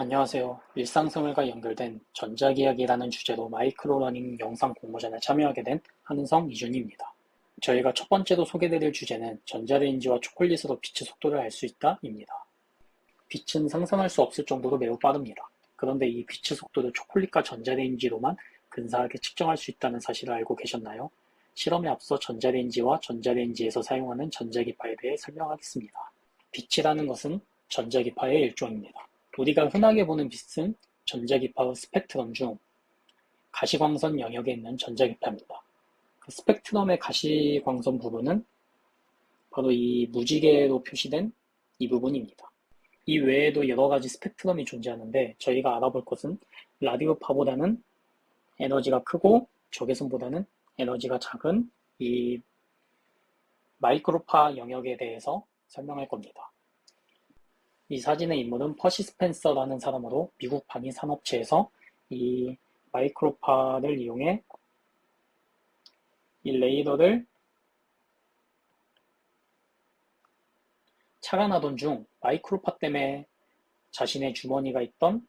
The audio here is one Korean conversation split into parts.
안녕하세요. 일상생활과 연결된 전자기학이라는 주제로 마이크로러닝 영상 공모전에 참여하게 된 한은성 이준입니다. 저희가 첫 번째로 소개드릴 주제는 전자레인지와 초콜릿으로 빛의 속도를 알 수 있다입니다. 빛은 상상할 수 없을 정도로 매우 빠릅니다. 그런데 이 빛의 속도를 초콜릿과 전자레인지로만 근사하게 측정할 수 있다는 사실을 알고 계셨나요? 실험에 앞서 전자레인지와 전자레인지에서 사용하는 전자기파에 대해 설명하겠습니다. 빛이라는 것은 전자기파의 일종입니다. 우리가 흔하게 보는 빛은 전자기파의 스펙트럼 중 가시광선 영역에 있는 전자기파입니다. 그 스펙트럼의 가시광선 부분은 바로 이 무지개로 표시된 이 부분입니다. 이 외에도 여러 가지 스펙트럼이 존재하는데 저희가 알아볼 것은 라디오파보다는 에너지가 크고 적외선보다는 에너지가 작은 이 마이크로파 영역에 대해서 설명할 겁니다. 이 사진의 인물은 퍼시 스펜서라는 사람으로 미국 방위 산업체에서 이 마이크로파를 이용해 이 레이더를 차가나던 중 마이크로파 때문에 자신의 주머니가 있던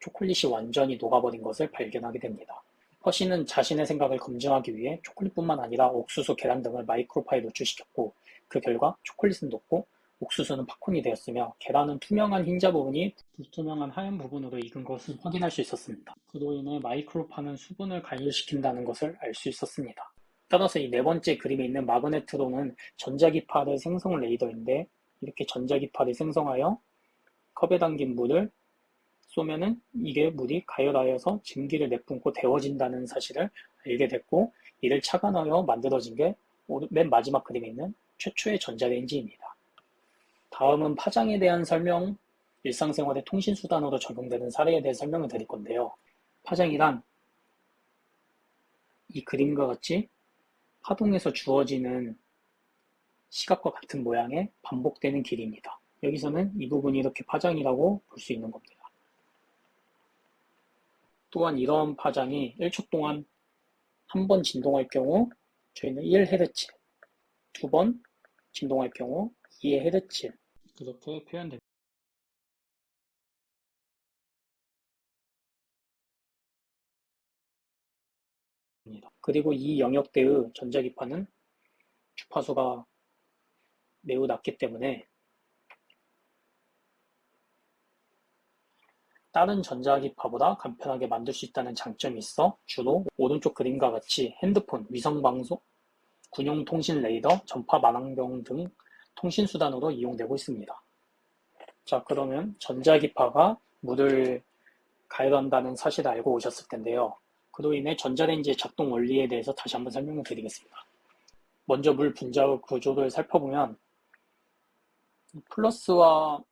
초콜릿이 완전히 녹아버린 것을 발견하게 됩니다. 퍼시는 자신의 생각을 검증하기 위해 초콜릿뿐만 아니라 옥수수, 계란 등을 마이크로파에 노출시켰고 그 결과 초콜릿은 녹고 옥수수는 팝콘이 되었으며 계란은 투명한 흰자 부분이 불투명한 하얀 부분으로 익은 것을 확인할 수 있었습니다. 그로 인해 마이크로파는 수분을 가열시킨다는 것을 알 수 있었습니다. 따라서 이 네 번째 그림에 있는 마그네트론은 전자기파를 생성 레이더인데 이렇게 전자기파를 생성하여 컵에 담긴 물을 쏘면은 이게 물이 가열하여서 증기를 내뿜고 데워진다는 사실을 알게 됐고 이를 차가하여 만들어진 게 맨 마지막 그림에 있는 최초의 전자레인지입니다. 다음은 파장에 대한 설명, 일상생활의 통신수단으로 적용되는 사례에 대해 설명을 드릴 건데요. 파장이란 이 그림과 같이 파동에서 주어지는 시각과 같은 모양의 반복되는 길이입니다. 여기서는 이 부분이 이렇게 파장이라고 볼 수 있는 겁니다. 또한 이런 파장이 1초 동안 한 번 진동할 경우 저희는 1Hz, 두 번 진동할 경우 2Hz 그렇게 표현됩니다. 그리고 이 영역대의 전자기파는 주파수가 매우 낮기 때문에 다른 전자기파보다 간편하게 만들 수 있다는 장점이 있어 주로 오른쪽 그림과 같이 핸드폰, 위성방송, 군용통신 레이더, 전파 망원경 등 통신수단으로 이용되고 있습니다. 자, 그러면 전자기파가 물을 가열한다는 사실을 알고 오셨을 텐데요. 그로 인해 전자레인지의 작동 원리에 대해서 다시 한번 설명을 드리겠습니다. 먼저 물 분자의 구조를 살펴보면 플러스와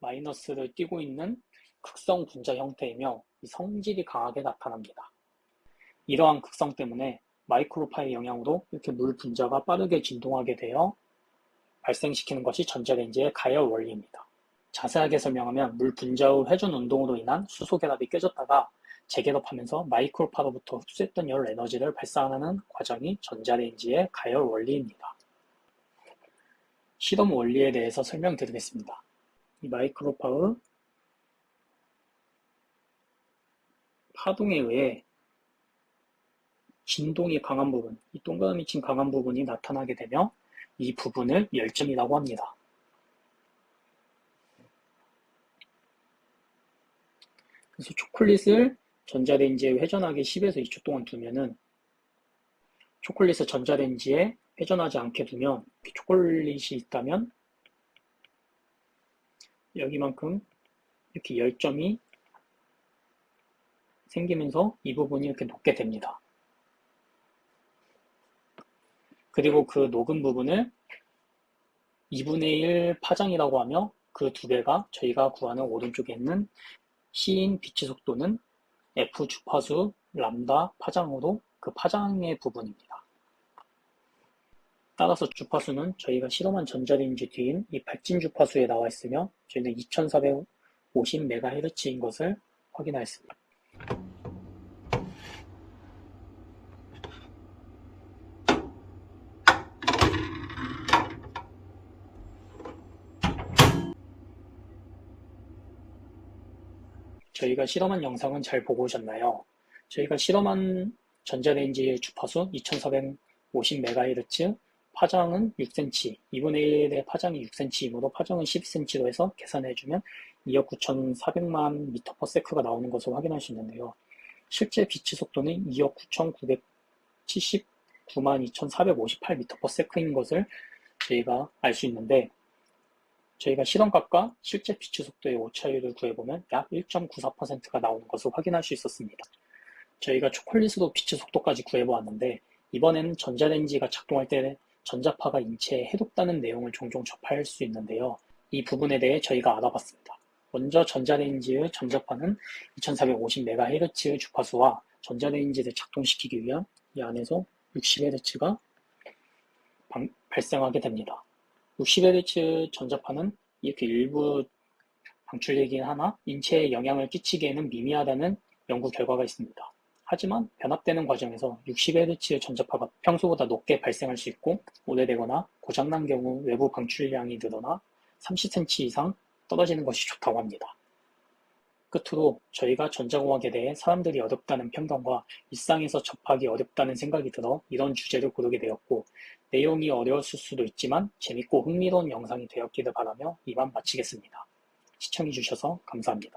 마이너스를 띠고 있는 극성 분자 형태이며 성질이 강하게 나타납니다. 이러한 극성 때문에 마이크로파의 영향으로 이렇게 물 분자가 빠르게 진동하게 되어 발생시키는 것이 전자레인지의 가열 원리입니다. 자세하게 설명하면 물 분자의 회전 운동으로 인한 수소 결합이 깨졌다가 재결합하면서 마이크로파로부터 흡수했던 열 에너지를 발산하는 과정이 전자레인지의 가열 원리입니다. 실험 원리에 대해서 설명드리겠습니다. 이 마이크로파의 파동에 의해 진동이 강한 부분, 이 동그라미 친 강한 부분이 나타나게 되며 이 부분을 열점이라고 합니다. 그래서 초콜릿을 전자레인지에 회전하게 10에서 2초 동안 두면은 초콜릿을 전자레인지에 회전하지 않게 두면 초콜릿이 있다면 여기만큼 이렇게 열점이 생기면서 이 부분이 이렇게 녹게 됩니다. 그리고 그 녹은 부분을 2분의 1 파장이라고 하며 그 두 개가 저희가 구하는 오른쪽에 있는 C인 빛의 속도는 F 주파수 람다 파장으로 그 파장의 부분입니다. 따라서 주파수는 저희가 실험한 전자레인지 뒤인 이 발진 주파수에 나와 있으며 저희는 2450MHz인 것을 확인하였습니다. 저희가 실험한 영상은 잘 보고 오셨나요? 저희가 실험한 전자레인지의 주파수 2450MHz, 파장은 6cm, 2분의 1의 파장이 6cm이므로 파장은 12cm로 해서 계산해주면 2억 9,400만 m/s가 나오는 것을 확인할 수 있는데요. 실제 빛의 속도는 2억 9,979만 2,458 m/s인 것을 저희가 알 수 있는데 저희가 실험값과 실제 빛의 속도의 오차율을 구해보면 약 1.94%가 나오는 것을 확인할 수 있었습니다. 저희가 초콜릿으로 빛의 속도까지 구해보았는데 이번에는 전자레인지가 작동할 때 전자파가 인체에 해롭다는 내용을 종종 접할 수 있는데요. 이 부분에 대해 저희가 알아봤습니다. 먼저 전자레인지의 전자파는 2450MHz의 주파수와 전자레인지를 작동시키기 위한 이 안에서 60Hz가 발생하게 됩니다. 60Hz 전자파는 이렇게 일부 방출되긴 하나 인체에 영향을 끼치기에는 미미하다는 연구 결과가 있습니다. 하지만 변압되는 과정에서 60Hz의 전자파가 평소보다 높게 발생할 수 있고 오래되거나 고장난 경우 외부 방출량이 늘어나 30cm 이상 떨어지는 것이 좋다고 합니다. 끝으로 저희가 전자공학에 대해 사람들이 어렵다는 편견과 일상에서 접하기 어렵다는 생각이 들어 이런 주제를 고르게 되었고 내용이 어려웠을 수도 있지만 재밌고 흥미로운 영상이 되었기를 바라며 이만 마치겠습니다. 시청해주셔서 감사합니다.